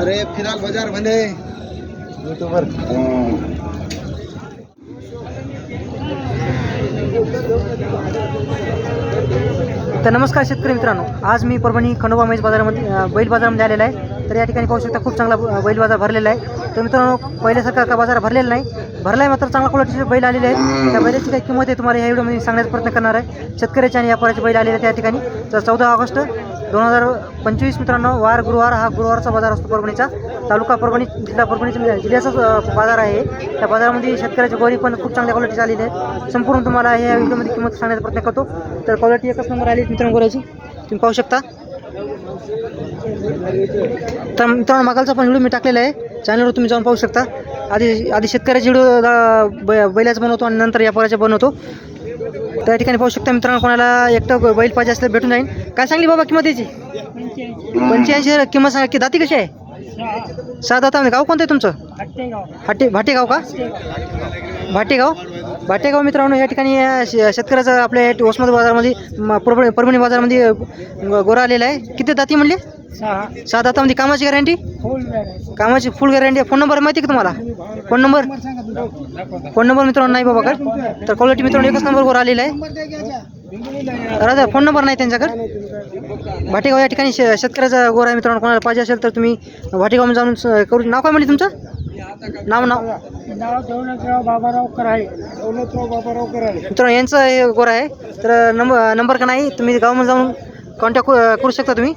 अरे फिलहाल बाजार बंद आहे. युट्यूबर तर नमस्कार शेतकरी मित्रांनो आज मी परभणी खंडोबा मैस बाजारामध्ये बैल बाजारामध्ये आलेला आहे. तर या ठिकाणी पाहू शकता खूप चांगला बैल बाजार भरलेला आहे. तर मित्रांनो पहिल्यासारखा का बाजार भरलेला नाही. भरला आहे मात्र चांगला क्वालिटीचे बैल आलेले आहेत. त्या बैलाची काही किंमत आहे तुम्हाला या व्हिडिओमध्ये सांगण्याचा प्रयत्न करणार आहे. शेतकऱ्याचे आणि व्यापाराचे बैल आलेले आहेत या ठिकाणी. तर चौदा ऑगस्ट दोन हजार पंचवीस मित्रांनो वार गुरुवार हा गुरुवारचा बाजार असतो परभणीचा. तालुका परभणी जिल्हा परभणी म्हणजे जिल्ह्याचाच बाजार आहे. त्या बाजारामध्ये शेतकऱ्याची गोरी पण खूप चांगल्या क्वालिटी आलेली आहे. संपूर्ण तुम्हाला या व्हिडिओमध्ये किंमत सांगण्याचा प्रयत्न करतो. तर क्वालिटी एकच नंबर आली मित्रांनो गोऱ्याची तुम्ही पाहू शकता. तर मित्रांनो मागालचा पण व्हिडिओ मी टाकलेला आहे. चॅनलवर तुम्ही जाऊन पाहू शकता. आधी आधी शेतकऱ्याची व्हिडिओ बै बैलाचा बनवतो आणि नंतर या व्यापाराचे बनवतो. त्या ठिकाणी पाहू शकता मित्रांनो कोणाला एकटं बैल पाहिजे असलं भेटून जाईल काय सांगली बाबा किंमत याची? पंच्याऐंशी. किंमत सांगा. की दाती कशी आहे? सहा. दाता गाव कोणतं आहे तुमचं? भाटे भाटेगाव का? भाटेगाव? भाटेगाव मित्रांनो या ठिकाणी शेतकऱ्याचं आपल्या वसमत बाजारामध्ये परभणी परभणी बाजारामध्ये गोरा आलेला आहे. किती दाती म्हणले? सहा. दातामध्ये कामाची गॅरंटी? कामाची फुल गॅरंटी फोन नंबर माहिती आहे का तुम्हाला? फोन नंबर फोन नंबर मित्रांनो नाही बाबा का? तर क्वालिटी मित्रांनो एकच नंबर गोरा आलेला आहे. राजा फोन नंबर नाही त्यांच्याकडे? भाटेगाव या ठिकाणी शे- शेतकऱ्याचा गोरा आहे मित्रांनो. कोणाला पाहिजे असेल तर तुम्ही भाटेगाव जाऊन स- करू नाव काय म्हणले तुमचं? नाव नाव? दौलतराव बाबाराव कराळे दौलतराव बाबाराव कराळे. मित्रांनो यांचं हे गोरा आहे. तर नंबर नंबर का नाही? तुम्ही गावामध्ये जाऊन कॉन्टॅक्ट करू शकता तुम्ही?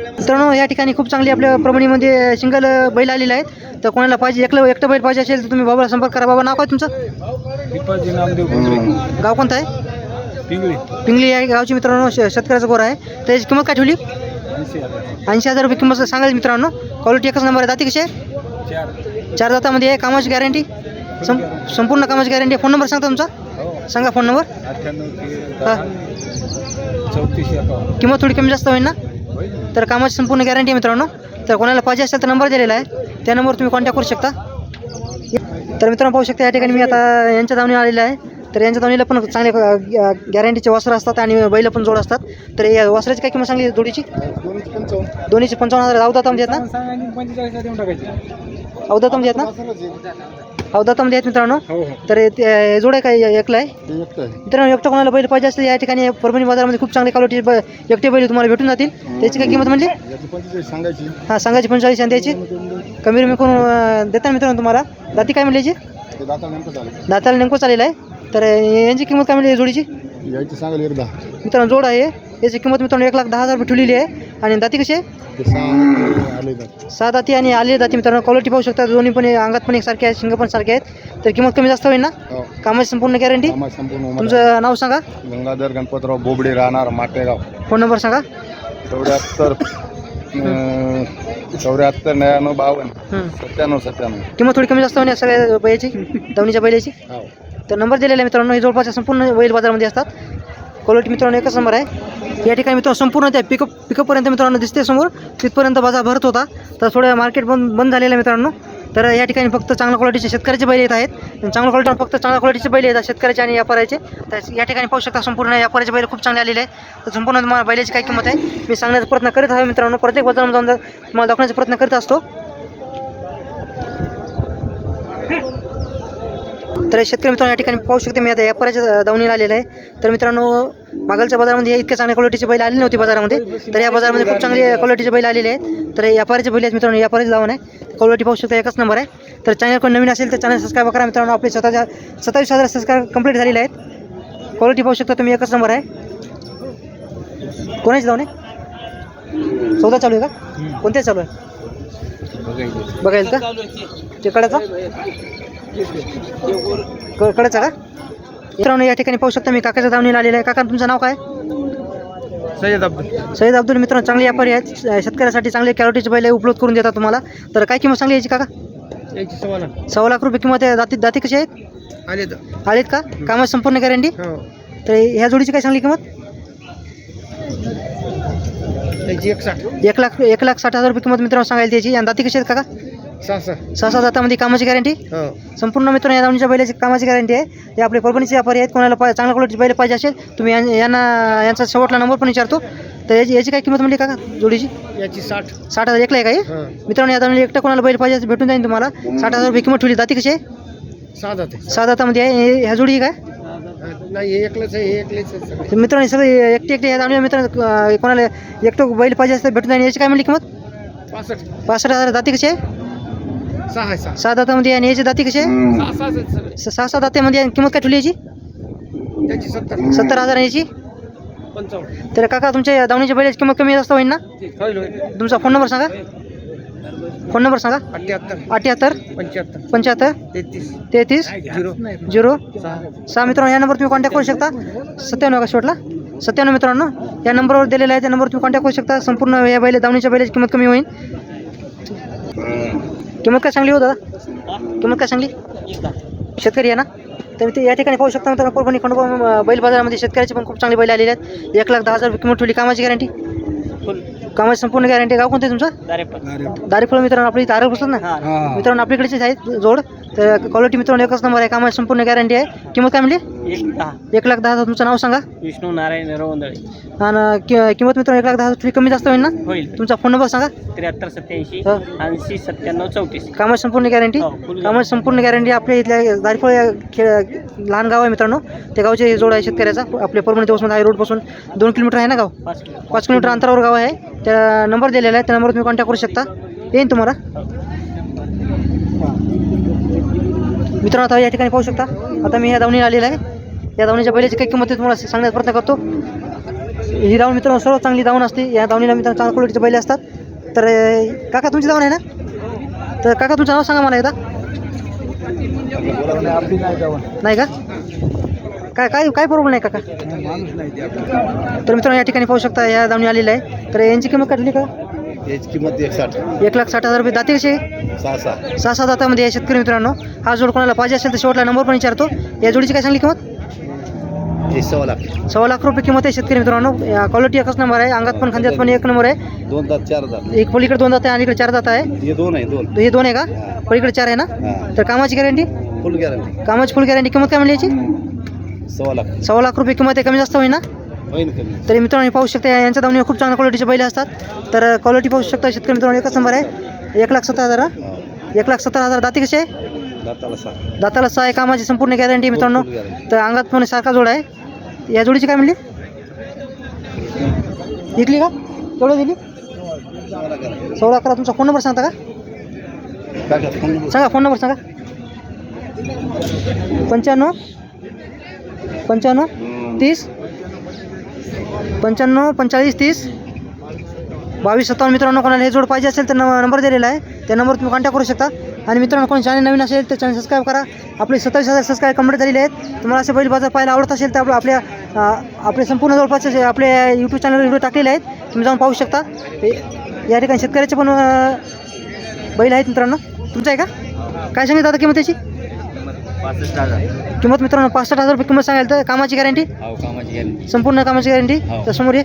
मित्रांनो या ठिकाणी खूप चांगली आपल्या परभणीमध्ये सिंगल बैल आलेले आहेत. तर कोणाला पाहिजे एकलं एकटं बैल पाहिजे असेल तर तुम्ही बाबाला संपर्क करा. बाबा नाव काय तुमचं? गाव कोणतं आहे? पिंगळी. पिंगली या गावची मित्रांनो शेतकऱ्याचा गोरा आहे. त्याची किंमत काय ठेवली? ऐंशी हजार. रुपये किंमत सांगायची मित्रांनो. क्वालिटी एकच नंबर आहे. दाती कशी आहे? चार. दातामध्ये आहे. कामाची गॅरंटी सं संपूर्ण कामाची गॅरंटी फोन नंबर सांगता तुमचा? हो. सांगा फोन नंबर हा. चौतीस किंमत थोडी कमी जास्त होईल ना? तर कामाची संपूर्ण गॅरंटी आहे मित्रांनो. तर कोणाला पाहिजे असेल तर नंबर दिलेला आहे. त्या नंबरवर तुम्ही कॉन्टॅक्ट करू शकता. तर मित्रांनो पाहू शकता या ठिकाणी मी आता यांच्या दावणी आलेलं आहे. तर यांच्या दावणीला पण चांगले गॅरंटीचे वस्त्र असतात आणि बैल पण जोड असतात. तर या वस्त्राची काय किंमत सांगली जोडीची? दोन्हीचे पंचावन्न हजार. अवदातामध्ये आहेत ना? सांगा आणि पंचेचाळीस देऊन टाकायचे अवदातामध्ये आहेत मित्रांनो. हो हो. तर हे- ते जोड आहे काय एकला आहे? ते एकटं आहे. मित्रांनो एकटं कोणाला बैल पाहिजे असते या ठिकाणी परभणी बाजारामध्ये खूप चांगली क्वालिटी एकटे बैल तुम्हाला भेटून जातील. त्याची काय किंमत म्हणजे याची पंचेचाळीस सांगायची. हां सांगायची पंचेचाळीस आणि द्यायची. कमी कमी करून अं, देता मित्रांनो तुम्हाला? दाती काय म्हणली याची? ते दाता नेमकं चालेल. दाताला नेमकं चालेलं आहे. तर यांची किंमत काय म्हणली जोडीची? यायची एकदा मित्रांनो जोड आहे. याची किंमत मित्रांनो एक लाख दहा हजार रुपये ठेवलेली आहे. आणि दाती कशी आहे? ते सहा आले दाती. आणि आलेली दाती मित्रांनो. क्वालिटी पाहू शकता दोन्ही पण अंगात पण एक सारखे आहेत शिंग पण सारखे आहेत. तर किंमत कमी जास्त होईल ना? हो. कामाची संपूर्ण गॅरंटी. तुमचं नाव सांगा. गंगाधर गणपतराव बोबडे राहणार माटेगाव. फोन नंबर सांगा. चौऱ्याहत्तर चौऱ्याहत्तर नव्याण्णव बावन्न. सत्त्याण्णव सत्त्याण्णव. किंमत थोडी कमी जास्त होईल या सगळ्या बैलाची दवणीच्या बैलाची. हो. तर नंबर दिलेला आहे मित्रांनो हे जवळपास संपूर्ण बैल बाजारामध्ये असतात. क्वालिटी मित्रांनो एकच नंबर आहे. या ठिकाणी मित्रांनो संपूर्ण त्या पिकअप पिकअपपर्यंत मित्रांनो दिसते समोर. तिथपर्यंत बाजार भरत होता. तर थोडं मार्केट बंद बंद झालेलं आहे मित्रांनो. तर या ठिकाणी फक्त चांगल्या क्वालिटीचे शेतकऱ्याचे बैल येत आहेत. आणि चांगल्या क्वालिटी फक्त चांगल्या क्वालिटीचे बैल येतात शेतकऱ्याचे आणि व्यापाऱ्याचे. तर या ठिकाणी पाहू शकता संपूर्ण व्यापाऱ्याचे बैल खूप चांगले आलेले आहेत. तर संपूर्ण तुम्हाला बैलाची काय किंमत आहे मी सांगण्याचा प्रयत्न करीत आहे मित्रांनो. प्रत्येक बदल जाऊन तुम्हाला दाखवण्याचा प्रयत्न करीत असतो. तर शेतकरी मित्रांनो या ठिकाणी पाहू शकते मी आता व्यापाऱ्याच्या दावणीला आलेलं आहे. तर मित्रांनो मागलच्या बाजारामध्ये इतक्या चांगल्या क्वालिटीचे बैल आले नव्हते बाजारामध्ये. तर या बाजारामध्ये खूप चांगली क्वालिटीचे बैल आलेले आहेत. तर व्यापाराचे बैल आहेत मित्रांनो व्यापारीच लावून आहे क्वालिटी पाहू शकता एकच नंबर आहे. तर चॅनल कोण नवीन असेल तर चॅनल सबस्क्राईब करा मित्रांनो. आपले स्वतःच्या सत्तावीस हजार सबस्क्राईब कंप्लीट झालेले आहेत. क्वालिटी पाहू शकता तुम्ही एकच नंबर आहे. कोणाची लावून आहे चौदा चालू आहे का? कोणत्या चालू आहे? बघायला का? ते कडाचा? क- कडाचा का? मित्रांनो या ठिकाणी पाहू शकता मी काकाच्या दावणीला आलेलं आहे. काका तुमचं नाव काय? सय्यद अब्दुल. सईद अब्दुल मित्रांनो चांगले व्यापारी आहेत. शेतकऱ्यासाठी चांगले कॅलोटीचे बैल उपलब्ध करून देतात तुम्हाला. तर काय किंमत चांगली याची काका? सव्वा सव्वा लाख रुपये किंमत आहे. दाती दाती कशी आहेत? आले तर आलेत का? कामाची संपूर्ण गॅरंटी हो. तर ह्या जोडीची काय चांगली किंमत? त्याची एक साठ एक लाख एक लाख साठ हजार रुपये किंमत मित्रांनो सांगायला त्याची आणि दाती कशी आहेत काका? सहा सहा. सहा सात दातामध्ये कामाची गॅरंटी हो. संपूर्ण मित्रांनो या दावणीच्या बैलाची कामाची गॅरंटी आहे. हे आपले परभणीचे व्यापारी आहेत. कोणाला पा चांगल्या क्वालिटीचे बैल पाहिजे असेल तुम्ही यां- यांना यांचा शेवटला नंबर पण विचारतो. तर याची याची काय किंमत म्हणली काका जोडीची? याची साठ. साठ हजार एकला आहे का हे? मित्रांनो या दावणीला एकटं कोणाला बैल पाहिजे असेल भेटून जाईल तुम्हाला. साठ हजार रुपये किंमत ठेवली. जाते कशी आहे? सहा जाते. सहा दातामध्ये आहे. हे- ह्या जोडी काय? नाही हे एकलंच आहे हे एकलेच आहे सगळे. तर मित्रांनो हे सगळे एकटे एकटे या दावणीला मित्रांनो अं, कोणाला एकटं बैल पाहिजे असेल भेटून जाईल याची काय म्हणली किंमत? पासष्ट. पासष्ट हजार. दाती कशी आहे? सहा आहे सहा. सहा दातामध्ये आणि याची दाती कशी आहे सहा सहा आहेत सगळे. स- सहा सहा दात्यामध्ये आहे. किंमत काय ठेवली याची? त्याची सत्तर. सत्तर हजार याची? पंचावन्न. तर काका तुमच्या दावणीच्या बैलाची किंमत कमी जास्त होईल ना? होईल होईल. तुमचा फोन नंबर सांगा. फोन नंबर सांगा. अठ्ठ्याहत्तर. अठ्ठ्याहत्तर. पंच्याहत्तर. पंच्याहत्तर. तेहतीस. तेहतीस. झिरो. झिरो. सहा. सहा मित्रांनो या नंबर तुम्ही कॉन्टॅक्ट करू शकता. सत्त्याण्णव का शेवटला? सत्त्याण्णव मित्रांनो या नंबरवर दिलेला आहे त्या नंबरवर तुम्ही कॉन्टॅक्ट करू शकता. संपूर्ण या बैल दावणीच्या बैलाची किंमत कमी होईल. किंमत काय सांगली हो दादा? किंमत काय सांगली? शेतकरी आहे ना? तर ते या ठिकाणी पाहू शकता मित्रांनो परभणी खंडोबा बैल बाजारामध्ये शेतकऱ्याचे पण खूप चांगले बैल आलेले आहेत. एक लाख दहा हजार रुपये किंमत ठेवली कामाची गॅरंटी कामाची संपूर्ण गॅरंटी गाव कोणतं तुमचं? दारीफळ. मित्रांनो आपल्या इथं आरोप असतात ना मित्रांनो आपल्याकडेच आहेत जोड तर क्वालिटी मित्रांनो एकच नंबर आहे. कामाची संपूर्ण गॅरंटी आहे. किंमत काय म्हणली? एक दहा एक लाख दहा हजार. तुमचं नाव सांगा. विष्णू नारायण रवंदळे. आणि कि- किंमत मित्रांनो एक लाख दहा हजार. थोडी कमी जास्त होईल ना? होईल. तुमचा फोन नंबर सांगा. त्र्याहत्तर सत्याऐंशी हो. ऐंशी सत्त्याण्णव चौतीस. कामाची संपूर्ण गॅरंटी हो, full कामाची संपूर्ण गॅरंटी आपल्या इथल्या दारीफळ या खेळ लहान गाव आहे मित्रांनो. त्या गावचे जोड आहे शेतकऱ्याचा. आपल्या परभणी आहे रोडपासून दोन किलोमीटर आहे ना गाव? पाच किलो. पाच किलोमीटर अंतरावर गाव आहे. त्या नंबर दिलेला आहे. त्या नंबरवर तुम्ही कॉन्टॅक्ट करू शकता. येईन तुम्हाला. मित्रांनो आता या ठिकाणी पाहू शकता. आता मी या दावणीला आलेला आहे. या दावणीच्या बैलाची काही किंमत तुम्हाला सांगण्याचा प्रयत्न करतो. ही दावण मित्रांनो सर्व चांगली दावण असते. या दावणीला मित्रांनो चांगल्या क्वालिटीचे बैले असतात. तर काका तुमची दावण आहे ना? तर काका तुमचं नाव सांगा मला एकदा. नाही का? काय काय काय प्रॉब्लेम नाही काका? तर मित्रांनो या ठिकाणी पाहू शकता या दावणी आलेली आहे. तर यांची किंमत काढली का? याची किंमत एक साठ. एक लाख साठ हजार रुपये दाते कसे? सहा सहा. सहा दातामध्ये आहे शेतकरी मित्रांनो हा जोड कोणाला पाहिजे असेल तर शेवटला नंबर पण विचारतो. या जोडीची काय सांगली किंमत? हे सव्वा लाख. सव्वा लाख रुपये किंमत आहे शेतकरी मित्रांनो. क्वालिटी एकच नंबर आहे अंगात पण खांद्यात पण एक नंबर आहे. दोन दात चार दात. एक पलीकडे दोन दात आहे आणि इकडे चार दात आहे. हे दोन आहे दोन. हे दोन आहे का? पलीकडे चार आहे ना? हा. तर कामाची गॅरंटी फुल गॅरंटी कामाची फुल गॅरंटी किंमत काय म्हणली याची? सव्वा लाख. सव्वा लाख रुपये किंमत आहे कमी जास्त होईल ना कमी तरी मित्रांनो हे पाहू शकता यांच्या दावणीवर खूप चांगल्या क्वालिटीचे बैल असतात. तर क्वालिटी पाहू शकता शेतकरी मित्रांनो एकच नंबर आहे. एक लाख सत्तर हजार हा? एक लाख सत्तर हजार दाती कसे? आहे दाताला सहा. दाताला सहा आहे कामाची संपूर्ण गॅरंटी मित्रांनो. full guarantee. तर अंगात पण सारखा जोड आहे. या जोडीची काय म्हणली? विकली का? केवढं दिली? सोळा अकरा तुमचा फोन नंबर सांगता का? Phone number? सांगा फोन नंबर सांगा. पंच्याण्णव? पंच्याण्णव? तीस? पंच्याण्णव पंचेचाळीस तीस बावीस सत्तावन्न मित्रांनो कोणाला हे जोड पाहिजे असेल तर न नंबर दिलेला आहे. त्या नंबर तुम्ही कॉन्टॅक्ट करू शकता. आणि मित्रांनो कोणी चॅनल नवीन असेल तर चॅनल सबस्क्राईब करा. आपले सत्तावीस हजार सबस्क्राईब कंप्लीट झालेले आहेत. तुम्हाला असे बैल बाजार पाहायला आवडत असेल तर आपलं आपल्या आपले संपूर्ण जवळपास आपले यूट्यूब चॅनलवर व्हिडिओ टाकलेले आहेत. तुम्ही जाऊन पाहू शकता. या ठिकाणी शेतकऱ्याचे पण बैल आहेत मित्रांनो. तुमचं आहे का? काय सांगितलं दादा किंमत त्याची पासष्ट हजार. किंमत मित्रांनो पासष्ट हजार रुपये किंमत सांगाल तर कामाची गॅरंटी हो कामाची गॅरंटी संपूर्ण कामाची गॅरंटी हो. तर समोर ये.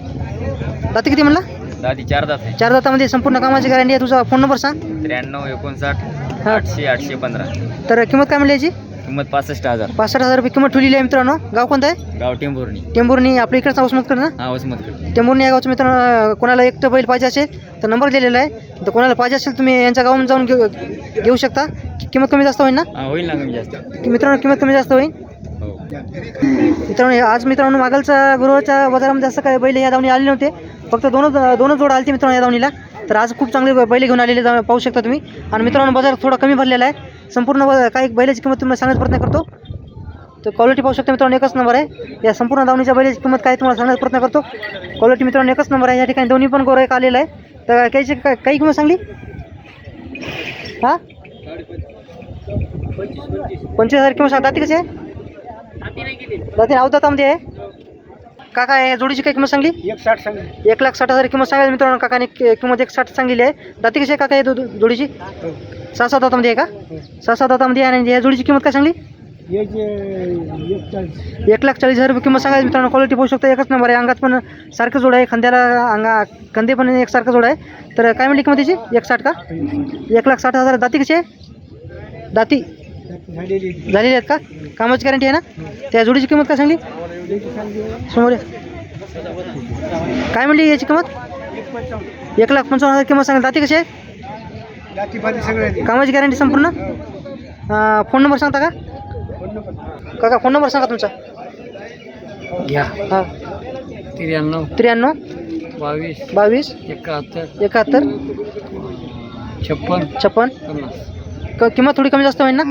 दाती किती म्हणला? दादी चार दात. चार दातामध्ये संपूर्ण कामाची गॅरंटी आहे. तुझा फोन नंबर सांग. त्र्याण्णव एकोणसाठ. आठशे आठशे पंधरा. तर किंमत काय म्हणली याची? किंमत पासष्ट हजार. पासष्ट हजार रुपये किंमत ठेवलेली आहे मित्रांनो. गाव कोणतं आहे? गाव टेंभुर्णी. टेंभुर्णी. आपल्या इकडचा उस्मतकडे ना? हा वसमतकडे या गावचं मित्रांनो कोणाला एकटं बैल पाहिजे असेल तर नंबर दिलेला आहे. तर कोणाला पाहिजे असेल तुम्ही यांच्या गावून जाऊन घेऊ घेऊ शकता. किंमत कमी जास्त होईल ना? होईल ना कमी जास्त. की मित्रांनो किंमत कमी जास्त होईल? हो. मित्रांनो आज मित्रांनो मागलच्या गुरुवारच्या बाजारामध्ये असं काय बैल या दावणी आले नव्हते. फक्त दोनच दोनच जोड आले मित्रांनो या दावणीला. तर आज खूप चांगले बैल घेऊन आलेले पाहू शकता तुम्ही. आणि मित्रांनो बाजार थोडा कमी भरलेला आहे. संपूर्ण काही बैलाची किंमत तुम्हाला सांगण्याचा प्रयत्न करतो. तर क्वालिटी पाहू शकता मित्रांनो एकच नंबर आहे. या संपूर्ण दावणीच्या बैलाची किंमत काय तुम्हाला सांगण्याचा प्रयत्न करतो. क्वालिटी मित्रांनो एकच नंबर आहे. या ठिकाणी दोन्ही पण गोरा एक आलेला आहे. तर काहीची काय काही किंमत सांगली? हां? पंचवीस हजार किंमत सांगता ती कशी आहे जाते अवतातामध्ये आहे? काका या जोडीची काय किंमत सांगली? एक साठ सांगितलं एक लाख साठ हजार किंमत सांगायला मित्रांनो काकाने किंमत एक साठ सांगलेली आहे. दाती कशी आहे काका या जोडीची? सहा सात दातामध्ये आहे का? सहा सात दातामध्ये आहे आणि या जोडीची किंमत काय सांगली? एक लाख चाळीस हजार रुपये किंमत सांगायची मित्रांनो क्वालिटी पाहू शकता एकच नंबर आहे. अंगात पण सारखं जोड आहे खांद्याला अंगा कंदे पण एक सारखं जोड आहे. तर काय म्हणली किंमत त्याची एक साठ का? एक लाख साठ हजार. दाती कशी आहे? दाती? झालेली आहेत का? कामाची गॅरंटी आहे ना? त्या जोडीची किंमत काय सांगली? सांगली समोर. काय म्हणली याची किंमत? एक लाख पंचावन्न हजार किंमत सांगा दाती कशी आहे? कामाची गॅरंटी संपूर्ण? फोन नंबर सांगता का? काका फोन नंबर सांगा तुमचा. घ्या हां. त्र्याण्णव. त्र्याण्णव. बावीस. बावीस. एकाहत्तर. एकाहत्तर. छप्पन. छप्पन. पन्नास. क किंमत थोडी कमी जास्त होईल ना?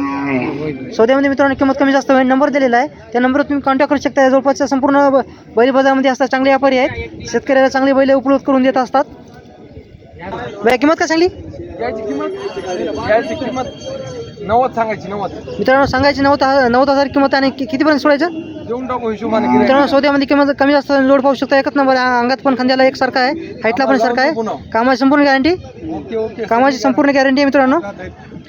सौद्यामध्ये मित्रांनो किंमत कमी जास्त होईल. नंबर दिलेला आहे. त्या नंबरवर तुम्ही कॉन्टॅक्ट करू शकता. जवळपासच्या संपूर्ण ब- बैल बाजारामध्ये असतात. चांगले व्यापारी आहेत. शेतकऱ्याला चांगले बैल उपलब्ध करून देत असतात. बाय किंमत काय सांगली? किंमत? नव्वद सांगायची नव्वद. मित्रांनो सांगायची नव्वद नव्वद हजार किंमत आणि कितीपर्यंत सोडायचं? देऊन टाकू हिशोबाने मित्रांनो सौद्यामध्ये किंमत कमी जास्त जोड पाहू शकता एकच नंबर आहे. अंगात पण खांद्याला एक सारखा आहे हाईटला पण सारखा आहे. कामाची संपूर्ण गॅरंटी ओके ओके. कामाची संपूर्ण गॅरंटी आहे मित्रांनो.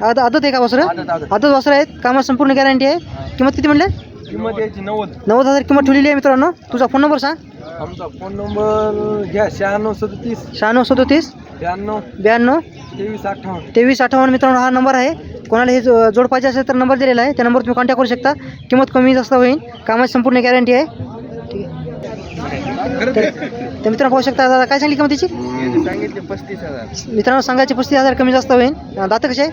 आद आदत आहे का वस्त्र? आदत, आदत. आहेत कामाची संपूर्ण गॅरंटी आहे. किंमत किती म्हणले? किंमत याची नव्वद. नव्वद हजार किंमत ठेवलेली आहे मित्रांनो. तुझा फोन नंबर सांग. आमचा फोन नंबर घ्या शहाण्णव सदतीस. शहाण्णव सदोतीस. ब्याण्णव. ब्याण्णव. तेवीस अठ्ठावन्न. तेवीस अठ्ठावन्न मित्रांनो हा नंबर आहे. कोणाला हे जो- जोड पाहिजे असेल तर नंबर दिलेला आहे. त्या नंबरवर तुम्ही कॉन्टॅक्ट करू शकता. किंमत कमी जास्त होईल. कामाची संपूर्ण गॅरंटी आहे. ठीक आहे तर तर मित्रांनो पाहू शकता दादा काय सांगली किंमत त्याची सांगितले पस्तीस हजार. मित्रांनो सांगायची पस्तीस हजार कमी जास्त होईल. दातं कसे आहे?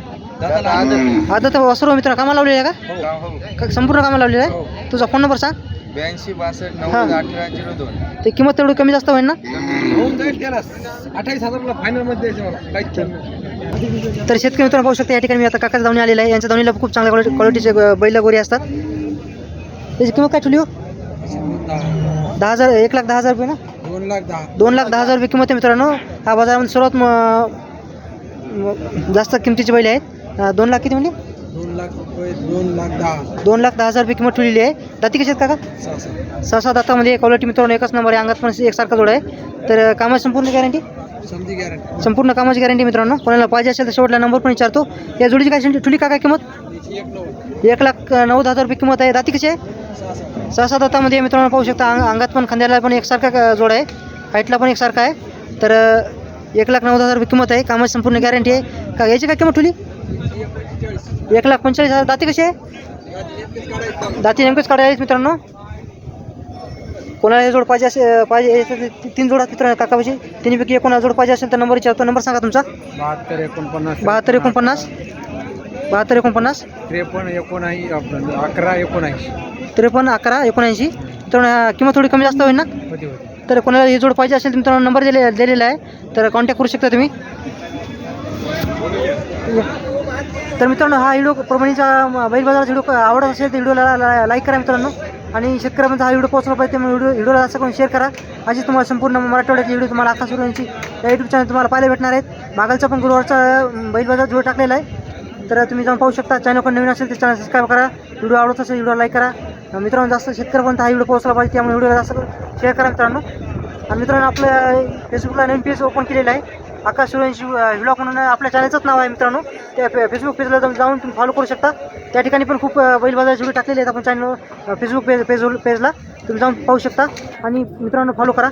आता तर वसरो मित्रांनो कामाला लावलेलं आहे हो हो. का का- संपूर्ण कामाला लावलेलं आहे? तुझा फोन नंबर सांग. ब्याऐंशी बासष्ट हा. नव्वद अठरा झिरो दोन. ते किंमत तेवढी कमी जास्त होईल ना? होऊन जाईल त्याला. अठ्ठावीस हजारला फायनलमध्ये द्यायचं मला. काहीच कमी नाही. तर शेतकरी मित्रांनो पाहू शकता या ठिकाणी मी आता काकाच्या धावणी आलेला आहे. यांच्या धावणीला खूप चांगल्या क्वालिटी क्वालिटीचे ग- बैल गोरी असतात. त्याची किंमत काय ठेवली हो? दहा हजार एक लाख दहा हजार रुपये ना? दोन लाख दहा. दोन लाख दहा हजार रुपये किंमत आहे मित्रांनो. हा बाजारामध्ये सर्वात म- म- जास्त किमतीचे बैल आहेत. अं, दोन लाख किती म्हणजे दोन लाख रुपये दोन लाख दहा. दोन लाख दहा हजार रुपये किंमत ठेवलेली आहे. दाती कशी आहेत काका? सहा सहा. सहा सात दातामध्ये क्वालिटी मित्रांनो एकच नंबर आहे. अंगात पण एकसारखा जोड आहे. तर कामाची संपूर्ण गॅरंटी समजी गॅरंटी संपूर्ण कामाची गॅरंटी मित्रांनो. कोणाला पाहिजे असेल तर शेवटला नंबर पण विचारतो. या जोडीची काय ठुली का काय किंमत? एक नऊ. एक लाख नव्वद हजार रुपये किंमत आहे. दाती कशी आहे सहा सहा. सहा सात दातामध्ये मित्रांनो पाहू शकता अंग अंगात पण खांद्याला पण एकसारखा क- जोड आहे. हाईटला पण एकसारखा आहे. तर अं, एक लाख नव्वद हजार रुपये किंमत आहे. कामाची संपूर्ण गॅरंटी आहे. का याची काय किंमत ठेवली? एक लाख पंचेचाळीस हजार. दाती कशी आहे? दाती नेमकेच काढायला मित्रांनो. कोणाला हे जोड पाहिजे असेल पाहिजे तीन जोड आहेत मित्रांनो काकापाशी. तिन्हीपैकी कोणाला जोड पाहिजे असेल तर नंबर विचारतो. नंबर सांगा तुमचा. बहात्तर एकोणपन्नास. बहात्तर एकोणपन्नास. बहात्तर एकोणपन्नास. त्रेपन्न एकोणऐंशी अकरा एकोणऐंशी. त्रेपन्न अकरा एकोणऐंशी. तर किंमत थोडी कमी जास्त होईल ना? तर कोणाला हे जोड पाहिजे असेल मित्रांनो नंबर दिले दिलेला आहे. तर कॉन्टॅक्ट करू शकता तुम्ही. तर मित्रांनो हा व्हिडिओ परभणीचा बैल बाजाराचा व्हिडिओ आवडत असेल तर व्हिडिओला लाईक करा मित्रांनो. आणि शेतकऱ्यांचा हा व्हिडिओ पोहोचला पाहिजे त्यामुळे व्हिडिओ व्हिडिओला जास्त करून शेअर करा. अशी तुम्हाला संपूर्ण मराठवाड्यातली व्हिडिओ तुम्हाला आकाश यांची या यूट्यूब चॅनल तुम्हाला पाहायला भेटणार आहेत. मागालचा पण गुरुवारचा बैल बाजार व्हिडिओ टाकलेला आहे. तर तुम्ही जाऊन पाहू शकता. चॅनल पण नवीन असेल तर चॅनल सबस्क्राईब करा. व्हिडिओ आवडत असेल व्हिडिओ लाईक करा. मित्रांनो जास्त शेतकऱ्यांपर्यंत हा व्हिडिओ पोहोचला पाहिजे त्यामुळे व्हिडिओला जास्त शेअर करा मित्रांनो. आणि मित्रांनो आपल्या फेसबुकला नवीन पेज ओपन केलेलं आहे. आकाश सूर्यवंशी व्हिलॉग म्हणून आपल्या चॅनलचंच नाव आहे मित्रांनो. त्या फे फेसबुक पेजला जाऊन जाऊन तुम्ही फॉलो करू शकता. त्या ठिकाणी पण खूप अ, बैल बाजाराचे व्हिडिओ टाकलेले आहेत आपण चॅनल फेसबुक पेज पेज पेजला तुम्ही जाऊन पाहू शकता. आणि मित्रांनो फॉलो करा.